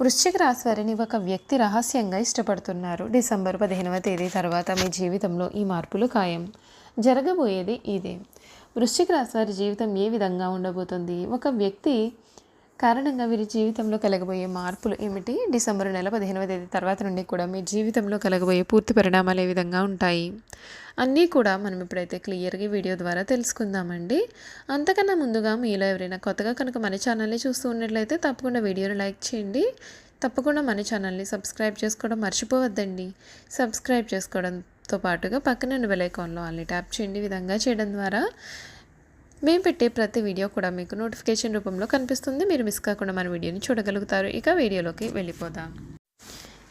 వృశ్చిక రాశి వారిని ఒక వ్యక్తి రహస్యంగా ఇష్టపడుతున్నారు. డిసెంబర్ పదిహేనవ తేదీ తర్వాత మీ జీవితంలో ఈ మార్పులు ఖాయం. జరగబోయేది ఇదే. వృశ్చిక రాశి వారి జీవితం ఏ విధంగా ఉండబోతుంది? ఒక వ్యక్తి కారణంగా వీరి జీవితంలో కలగబోయే మార్పులు ఏమిటి? డిసెంబర్ నెల పదిహేనవ తేదీ తర్వాత నుండి కూడా మీ జీవితంలో కలగబోయే పూర్తి పరిణామాలు ఏ విధంగా ఉంటాయి? అన్నీ కూడా మనం ఇప్పుడైతే క్లియర్గా వీడియో ద్వారా తెలుసుకుందామండి. అంతకన్నా ముందుగా మీలో ఎవరైనా కొత్తగా కనుక మన ఛానల్ని చూస్తూ ఉన్నట్లయితే తప్పకుండా వీడియోని లైక్ చేయండి. తప్పకుండా మన ఛానల్ని సబ్స్క్రైబ్ చేసుకోవడం మర్చిపోవద్దండి. సబ్స్క్రైబ్ చేసుకోవడంతో పాటుగా పక్కన బెల్ ఐకాన్లో అన్ని ట్యాప్ చేయండి. విధంగా చేయడం ద్వారా మేము పెట్టే ప్రతి వీడియో కూడా మీకు నోటిఫికేషన్ రూపంలో కనిపిస్తుంది. మీరు మిస్ కాకుండా మన వీడియోని చూడగలుగుతారు. ఇక వీడియోలోకి వెళ్ళిపోదాం.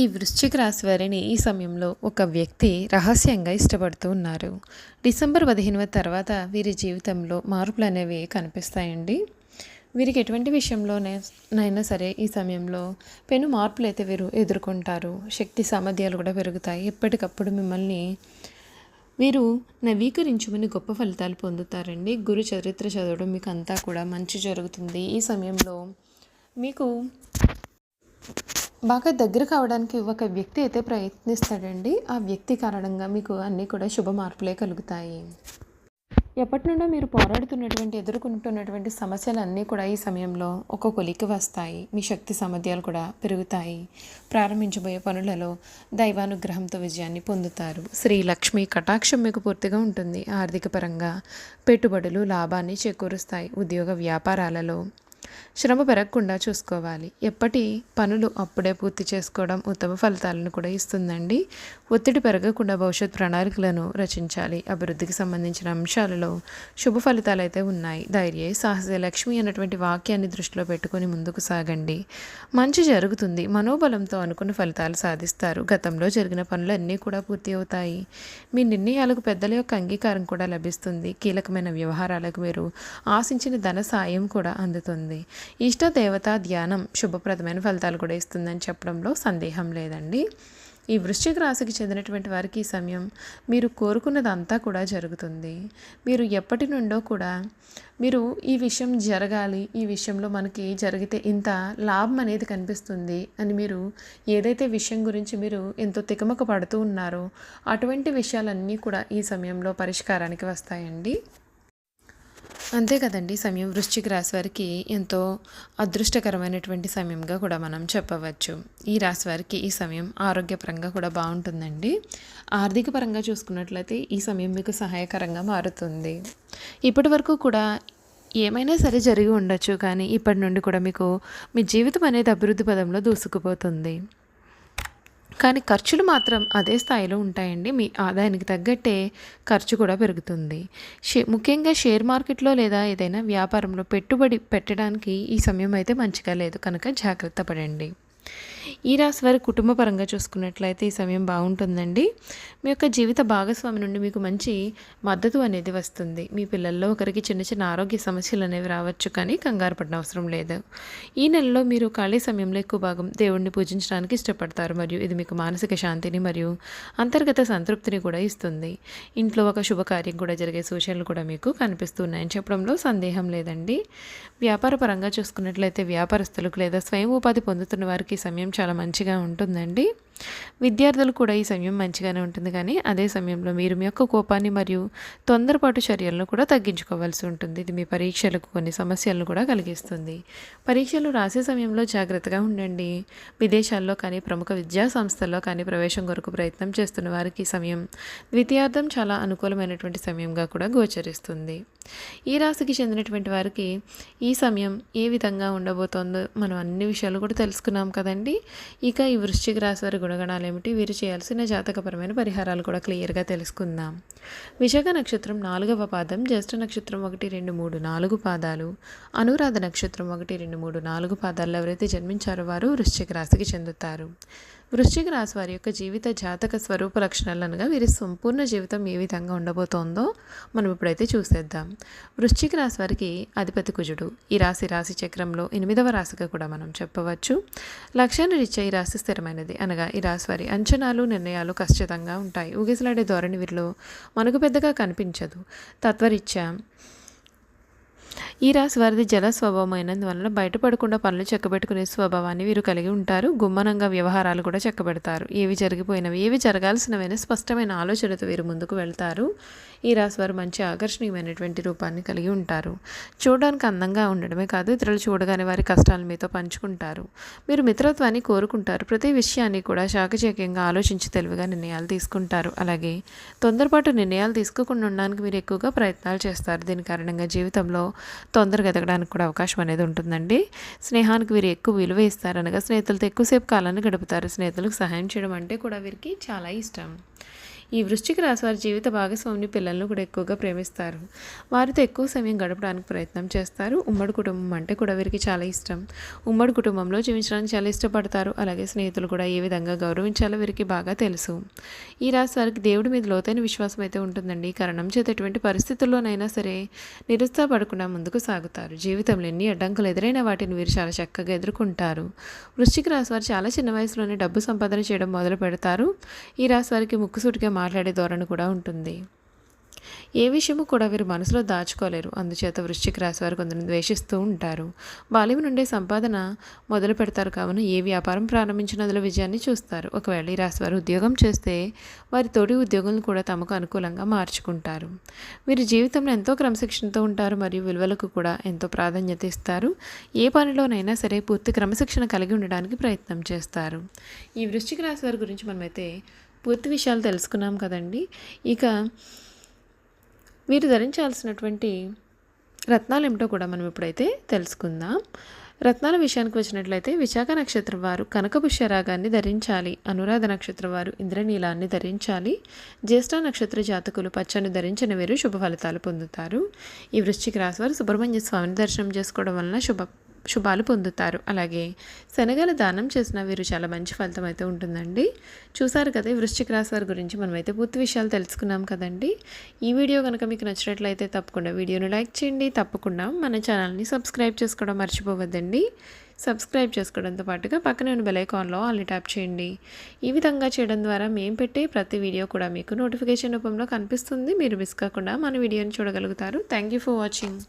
ఈ వృశ్చిక రాశి వారిని ఈ సమయంలో ఒక వ్యక్తి రహస్యంగా ఇష్టపడుతూ ఉన్నారు. డిసెంబర్ పదిహేనవ తర్వాత వీరి జీవితంలో మార్పులు అనేవి కనిపిస్తాయండి. వీరికి ఎటువంటి విషయంలోనైనా సరే ఈ సమయంలో పెను మార్పులు అయితే వీరు ఎదుర్కొంటారు. శక్తి సామర్థ్యాలు కూడా పెరుగుతాయి. ఎప్పటికప్పుడు మిమ్మల్ని వీరు నవీకరించుకుని గొప్ప ఫలితాలు పొందుతారండి. గురు చరిత్ర చదవడం మీకు అంతా కూడా మంచి జరుగుతుంది. ఈ సమయంలో మీకు బాగా దగ్గర కావడానికి ఒక వ్యక్తి అయితే ప్రయత్నిస్తాడండి. ఆ వ్యక్తి కారణంగా మీకు అన్నీ కూడా శుభ మార్పులే కలుగుతాయి. ఎప్పటి నుండో మీరు పోరాడుతున్నటువంటి ఎదుర్కొంటున్నటువంటి సమస్యలు అన్నీ కూడా ఈ సమయంలో ఒక కొలికి వస్తాయి. మీ శక్తి సామర్థ్యాలు కూడా పెరుగుతాయి. ప్రారంభించబోయే పనులలో దైవానుగ్రహంతో విజయాన్ని పొందుతారు. శ్రీ లక్ష్మి కటాక్షం మీకు పూర్తిగా ఉంటుంది. ఆర్థిక పరంగా పెట్టుబడులు లాభాన్ని చేకూరుస్తాయి. ఉద్యోగ వ్యాపారాలలో శ్రమ పెరగకుండా చూసుకోవాలి. ఎప్పటి పనులు అప్పుడే పూర్తి చేసుకోవడం ఉత్తమ ఫలితాలను కూడా ఇస్తుందండి. ఒత్తిడి పెరగకుండా భవిష్యత్ ప్రణాళికలను రచించాలి. అభివృద్ధికి సంబంధించిన అంశాలలో శుభ ఫలితాలు అయితే ఉన్నాయి. ధైర్య సాహస లక్ష్మి అన్నటువంటి వాక్యాన్ని దృష్టిలో పెట్టుకొని ముందుకు సాగండి. మంచి జరుగుతుంది. మనోబలంతో అనుకున్న ఫలితాలు సాధిస్తారు. గతంలో జరిగిన పనులన్నీ కూడా పూర్తి అవుతాయి. మీ నిర్ణయాలకు పెద్దల యొక్క అంగీకారం కూడా లభిస్తుంది. కీలకమైన వ్యవహారాలకు మీరు ఆశించిన ధన సాయం కూడా అందుతుంది. ఇష్ట దేవత ధ్యానం శుభప్రదమైన ఫలితాలు కూడా ఇస్తుందని చెప్పడంలో సందేహం లేదండి. ఈ వృశ్చిక రాశికి చెందినటువంటి వారికి ఈ సమయం మీరు కోరుకున్నదంతా కూడా జరుగుతుంది. మీరు ఎప్పటి నుండో కూడా మీరు ఈ విషయం జరగాలి ఈ విషయంలో మనకి జరిగితే ఇంత లాభం అనేది కనిపిస్తుంది అని మీరు ఏదైతే విషయం గురించి మీరు ఎంతో తికమక పడుతూ ఉన్నారో అటువంటి విషయాలన్నీ కూడా ఈ సమయంలో పరిష్కారానికి వస్తాయండి. అంతే కదండి సమయం వృశ్చిక రాశి వారికి ఎంతో అదృష్టకరమైనటువంటి సమయంగా కూడా మనం చెప్పవచ్చు. ఈ రాశి వారికి ఈ సమయం ఆరోగ్యపరంగా కూడా బాగుంటుందండి. ఆర్థిక పరంగా చూసుకున్నట్లయితే ఈ సమయం మీకు సహాయకరంగా మారుతుంది. ఇప్పటి వరకు కూడా ఏమైనా సరే జరిగి ఉండొచ్చు కానీ ఇప్పటి నుండి కూడా మీకు మీ జీవితం అనేది అభివృద్ధి పదంలో దూసుకుపోతుంది. కానీ ఖర్చులు మాత్రం అదే స్థాయిలో ఉంటాయండి. మీ ఆదాయానికి తగ్గట్టే ఖర్చు కూడా పెరుగుతుంది. షే ముఖ్యంగా షేర్ మార్కెట్లో లేదా ఏదైనా వ్యాపారంలో పెట్టుబడి పెట్టడానికి ఈ సమయం అయితే మంచిగా లేదు. కనుక జాగ్రత్త పడండి. ఈ రాశి వారి కుటుంబపరంగా చూసుకున్నట్లయితే ఈ సమయం బాగుంటుందండి. మీ యొక్క జీవిత భాగస్వామి నుండి మీకు మంచి మద్దతు అనేది వస్తుంది. మీ పిల్లల్లో ఒకరికి చిన్న చిన్న ఆరోగ్య సమస్యలు అనేవి రావచ్చు కానీ కంగారు పడిన అవసరం లేదు. ఈ నెలలో మీరు ఖాళీ సమయంలో ఎక్కువ భాగం దేవుణ్ణి పూజించడానికి ఇష్టపడతారు. మరియు ఇది మీకు మానసిక శాంతిని మరియు అంతర్గత సంతృప్తిని కూడా ఇస్తుంది. ఇంట్లో ఒక శుభకార్యం కూడా జరిగే సూచనలు కూడా మీకు కనిపిస్తున్నాయని చెప్పడంలో సందేహం లేదండి. వ్యాపార పరంగా చూసుకున్నట్లయితే వ్యాపారస్తులకు లేదా స్వయం ఉపాధి పొందుతున్న వారికి సమయం చాలా మంచిగా ఉంటుందండి. విద్యార్థులు కూడా ఈ సమయం మంచిగానే ఉంటుంది కానీ అదే సమయంలో మీరు మీ యొక్క కోపాన్ని మరియు తొందరపాటు చర్యలను కూడా తగ్గించుకోవాల్సి ఉంటుంది. ఇది మీ పరీక్షలకు కొన్ని సమస్యలను కూడా కలిగిస్తుంది. పరీక్షలు రాసే సమయంలో జాగ్రత్తగా ఉండండి. విదేశాల్లో కానీ ప్రముఖ విద్యా సంస్థల్లో కానీ ప్రవేశం కొరకు ప్రయత్నం చేస్తున్న వారికి ఈ సమయం ద్వితీయార్థం చాలా అనుకూలమైనటువంటి సమయంగా కూడా గోచరిస్తుంది. ఈ రాశికి చెందినటువంటి వారికి ఈ సమయం ఏ విధంగా ఉండబోతోందో మనం అన్ని విషయాలు కూడా తెలుసుకున్నాం కదండి. ఇక ఈ వృశ్చిక రాశి వారు గుణగణాలు ఏమిటి? వీరు చేయాల్సిన జాతకపరమైన పరిహారాలు కూడా క్లియర్గా తెలుసుకుందాం. విశాఖ నక్షత్రం నాలుగవ పాదం జ్యేష్ఠ నక్షత్రం ఒకటి రెండు మూడు నాలుగు పాదాలు. అనురాధ నక్షత్రం ఒకటి రెండు మూడు నాలుగు పాదాల్లో ఎవరైతే జన్మించారో వారు వృశ్చిక రాశికి చెందుతారు. వృశ్చిక రాశి వారి యొక్క జీవిత జాతక స్వరూప లక్షణాలు అనగా వీరి సంపూర్ణ జీవితం ఏ విధంగా ఉండబోతోందో మనం ఇప్పుడైతే చూసేద్దాం. వృశ్చిక రాశి వారికి అధిపతి కుజుడు. ఈ రాశి రాశి చక్రంలో ఎనిమిదవ రాశిగా కూడా మనం చెప్పవచ్చు. లక్ష్యాన్ని రీత్యా ఈ రాశి స్థిరమైనది. అనగా ఈ రాశి వారి అంచనాలు నిర్ణయాలు ఖచ్చితంగా ఉంటాయి. ఊగిసలాడే ధోరణి వీరిలో మనకు పెద్దగా కనిపించదు. తత్వరీత్యా ఈ రాశి వారిది జల స్వభావం అయినందువలన బయటపడకుండా పనులు చెక్కబెట్టుకునే స్వభావాన్ని వీరు కలిగి ఉంటారు. గుమ్మనంగా వ్యవహారాలు కూడా చెక్కబెడతారు. ఏవి జరిగిపోయినవి ఏవి జరగాల్సినవైనా స్పష్టమైన ఆలోచనతో వీరు ముందుకు వెళ్తారు. ఈ రాశి వారు మంచి ఆకర్షణీయమైనటువంటి రూపాన్ని కలిగి ఉంటారు. చూడడానికి అందంగా ఉండడమే కాదు ఇతరులు చూడగానే వారి కష్టాలను మీతో పంచుకుంటారు. మీరు మిత్రత్వాన్ని కోరుకుంటారు. ప్రతి విషయాన్ని కూడా చాకచక్యంగా ఆలోచించి తెలివిగా నిర్ణయాలు తీసుకుంటారు. అలాగే తొందరపాటు నిర్ణయాలు తీసుకోకుండా ఉండడానికి మీరు ఎక్కువగా ప్రయత్నాలు చేస్తారు. దీని కారణంగా జీవితంలో తొందరగా ఎదగడానికి కూడా అవకాశం అనేది ఉంటుందండి. స్నేహానికి వీరు ఎక్కువ విలువ ఇస్తారు అనగా స్నేహితులతో ఎక్కువసేపు కాలాన్ని గడుపుతారు. స్నేహితులకు సహాయం చేయడం అంటే కూడా వీరికి చాలా ఇష్టం. ఈ వృశ్చిక రాశి వారి జీవిత భాగస్వామిని పిల్లలను కూడా ఎక్కువగా ప్రేమిస్తారు. వారితో ఎక్కువ సమయం గడపడానికి ప్రయత్నం చేస్తారు. ఉమ్మడి కుటుంబం అంటే కూడా వీరికి చాలా ఇష్టం. ఉమ్మడి కుటుంబంలో జీవించడానికి చాలా ఇష్టపడతారు. అలాగే స్నేహితులు కూడా ఏ విధంగా గౌరవించాలో వీరికి బాగా తెలుసు. ఈ రాశి వారికి దేవుడి మీద లోతైన విశ్వాసం అయితే ఉంటుందండి. కారణం చేత ఎటువంటి పరిస్థితుల్లోనైనా సరే నిరుత్సాహపడకుండా ముందుకు సాగుతారు. జీవితంలో ఎన్ని అడ్డంకులు ఎదురైన వాటిని వీరు చాలా చక్కగా ఎదుర్కొంటారు. వృశ్చిక రాశి వారు చాలా చిన్న వయసులోనే డబ్బు సంపాదన చేయడం మొదలు పెడతారు. ఈ రాశి వారికి ముక్కుసూటిగా మాట్లాడే ధోరణి కూడా ఉంటుంది. ఏ విషయము కూడా వీరు మనసులో దాచుకోలేరు. అందుచేత వృశ్చిక రాశి వారు కొందరిని ద్వేషిస్తూ ఉంటారు. బాల్యం నుండే సంపాదన మొదలు పెడతారు కావున ఏ వ్యాపారం ప్రారంభించిన అందులో విజయాన్ని చూస్తారు. ఒకవేళ ఈ రాశి వారు ఉద్యోగం చేస్తే వారి తోటి ఉద్యోగులను కూడా తమకు అనుకూలంగా మార్చుకుంటారు. వీరి జీవితంలో ఎంతో క్రమశిక్షణతో ఉంటారు మరియు విలువలకు కూడా ఎంతో ప్రాధాన్యత ఇస్తారు. ఏ పనిలోనైనా సరే పూర్తి క్రమశిక్షణ కలిగి ఉండడానికి ప్రయత్నం చేస్తారు. ఈ వృశ్చిక రాశి వారి గురించి మనమైతే పూర్తి విషయాలు తెలుసుకున్నాం కదండి. ఇక వీరు ధరించాల్సినటువంటి రత్నాలు ఏమిటో కూడా మనం ఇప్పుడైతే తెలుసుకుందాం. రత్నాల విషయానికి వచ్చినట్లయితే విశాఖ నక్షత్రం వారు కనకపుష్య రాగాన్ని ధరించాలి అనురాధ నక్షత్రం వారు ఇంద్రనీలాన్ని ధరించాలి జ్యేష్ఠ నక్షత్ర జాతకులు పచ్చని ధరించిన వీరు శుభ ఫలితాలు పొందుతారు. ఈ వృశ్చిక రాశి వారు సుబ్రహ్మణ్య స్వామిని దర్శనం చేసుకోవడం వలన శుభ శుభాలు పొందుతారు. అలాగే శనగలు దానం చేసిన వీరు చాలా మంచి ఫలితం అయితే ఉంటుందండి. చూసారు కదా వృశ్చిక రాశి వారి గురించి మనమైతే పూర్తి విషయాలు తెలుసుకున్నాం కదండి. ఈ వీడియో కనుక మీకు నచ్చినట్లయితే తప్పకుండా వీడియోని లైక్ చేయండి. తప్పకుండా మన ఛానల్ని సబ్స్క్రైబ్ చేసుకోవడం మర్చిపోవద్దండి. సబ్స్క్రైబ్ చేసుకోవడంతో పాటుగా పక్కనే ఉన్న బెలైకాన్లో ఆల్ని ట్యాప్ చేయండి. ఈ విధంగా చేయడం ద్వారా మేము పెట్టే ప్రతి వీడియో కూడా మీకు నోటిఫికేషన్ రూపంలో కనిపిస్తుంది. మీరు మిస్ కాకుండా మన వీడియోని చూడగలుగుతారు. Thank you for watching.